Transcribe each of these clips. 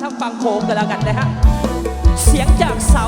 ถ้าฟังโขงกันแล้วกันนะฮะ เสียงจากเสา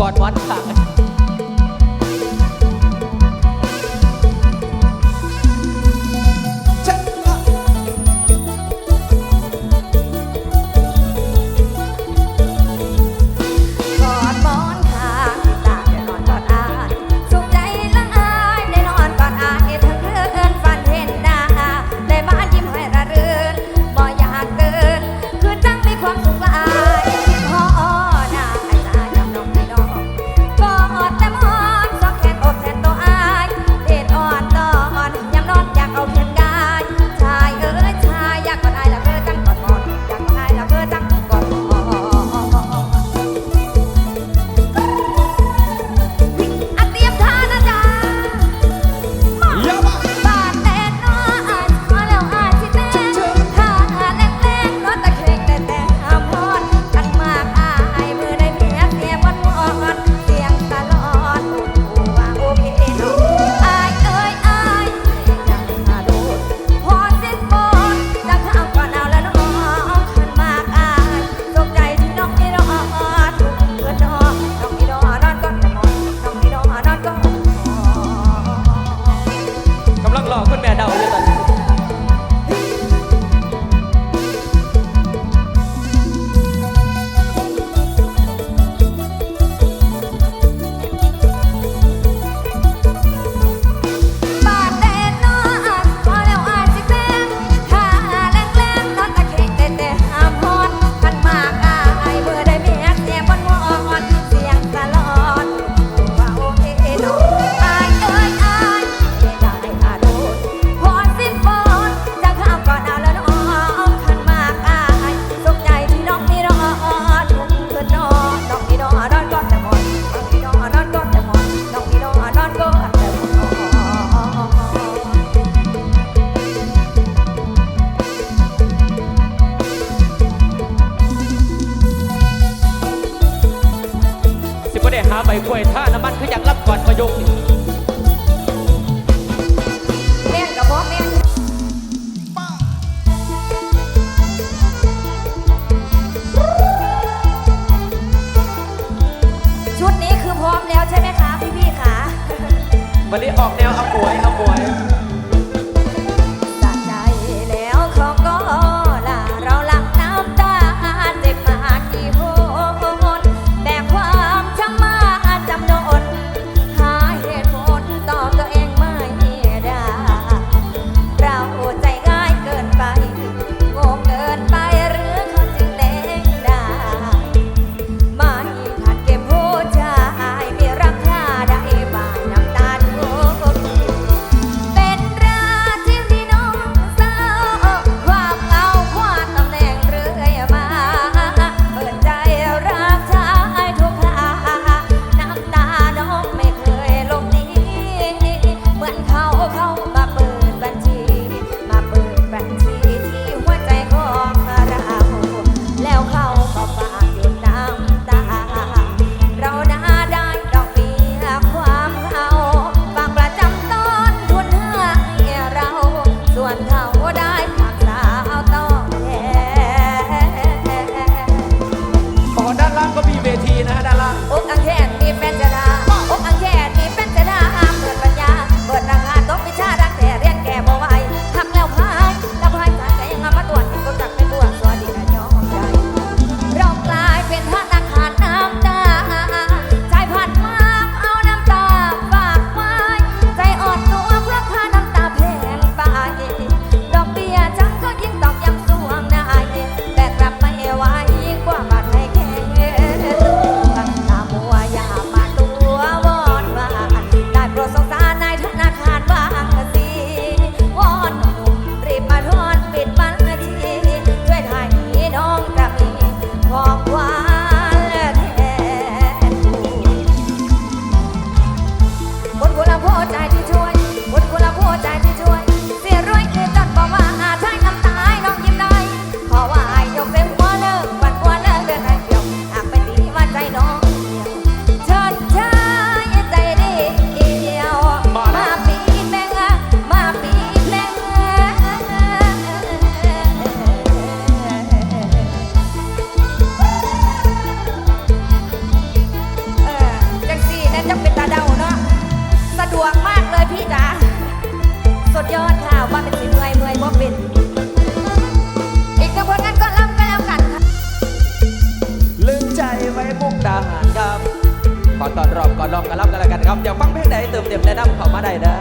ก่อนวัดค่ะ 我只 อารครับ ขอต้อนรับก่อนรอบกันรับกันแล้วกันครับเดี๋ยวฟังเพลงใดเติมเต็มแนะนำเข้ามาได้นะ